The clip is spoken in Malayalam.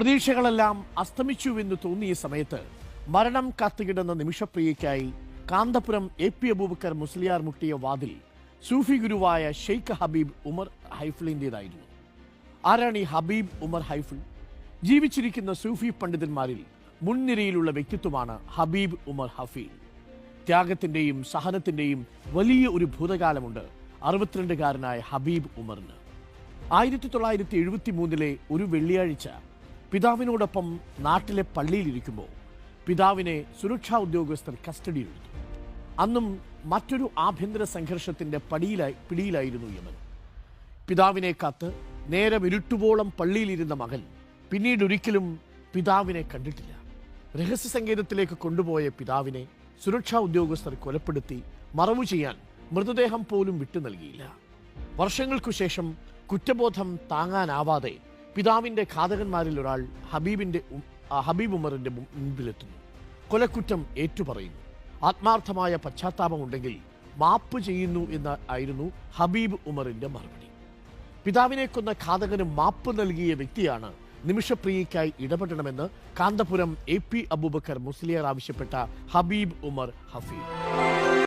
പ്രതീക്ഷകളെല്ലാം അസ്തമിച്ചുവെന്ന് തോന്നിയ സമയത്ത് മരണം കാത്തുകിടന്ന നിമിഷപ്രിയയ്ക്കായി കാന്തപുരം എ പി അബൂബക്കർ മുസ്ലിയാർ മുട്ടിയ വാതിൽ സൂഫി ഗുരുവായ ഷെയ്ഖ് ഹബീബ് ഉമർ ഹൈഫിളിന്റെതായിരുന്നു ആരാണ് ഈ ഹബീബ് ഉമർ ഹൈഫിൾ? ജീവിച്ചിരിക്കുന്ന സൂഫി പണ്ഡിതന്മാരിൽ മുൻനിരയിലുള്ള വ്യക്തിത്വമാണ് ഹബീബ് ഉമർ ഹഫീൽ. ത്യാഗത്തിന്റെയും സഹനത്തിന്റെയും വലിയ ഒരു ഭൂതകാലമുണ്ട് അറുപത്തിരണ്ടുകാരനായ ഹബീബ് ഉമറിന്. ആയിരത്തി തൊള്ളായിരത്തി എഴുപത്തി മൂന്നിലെ ഒരു വെള്ളിയാഴ്ച പിതാവിനോടൊപ്പം നാട്ടിലെ പള്ളിയിലിരിക്കുമ്പോൾ പിതാവിനെ സുരക്ഷാ ഉദ്യോഗസ്ഥർ കസ്റ്റഡിയിലെടുത്തു. അന്നും മറ്റൊരു ആഭ്യന്തര സംഘർഷത്തിന്റെ പടിയിലായി പിടിയിലായിരുന്നു യമൻ. പിതാവിനെ കാത്ത് നേരെ ഇരുട്ടുവോളം പള്ളിയിലിരുന്ന മകൻ പിന്നീട് ഒരിക്കലും പിതാവിനെ കണ്ടിട്ടില്ല. രഹസ്യ സങ്കേതത്തിലേക്ക് കൊണ്ടുപോയ പിതാവിനെ സുരക്ഷാ ഉദ്യോഗസ്ഥർ കൊലപ്പെടുത്തി മറവു ചെയ്യാൻ മൃതദേഹം പോലും വിട്ടു നൽകിയില്ല. വർഷങ്ങൾക്കു ശേഷം കുറ്റബോധം താങ്ങാനാവാതെ പിതാവിന്റെ ഘാതകന്മാരിൽ ഒരാൾ ഹബീബിന്റെ ഹബീബ് ഉമറിന്റെ മുൻ- മുൻപിലെത്തുന്നു. കൊലക്കുറ്റം ഏറ്റുപറയുന്നു. ആത്മാർത്ഥമായ പശ്ചാത്താപമുണ്ടെങ്കിൽ മാപ്പ് ചെയ്യുന്നു എന്ന് ആയിരുന്നു ഹബീബ് ഉമറിന്റെ മറുപടി. പിതാവിനെ കൊന്ന ഘാതകന് മാപ്പ് നൽകിയ വ്യക്തിയാണ് നിമിഷപ്രിയയ്ക്കായി ഇടപെടണമെന്ന് കാന്തപുരം എ പി അബൂബക്കർ മുസ്ലിയർ ആവശ്യപ്പെട്ട ഹബീബ് ഉമർ ഹഫീദ്.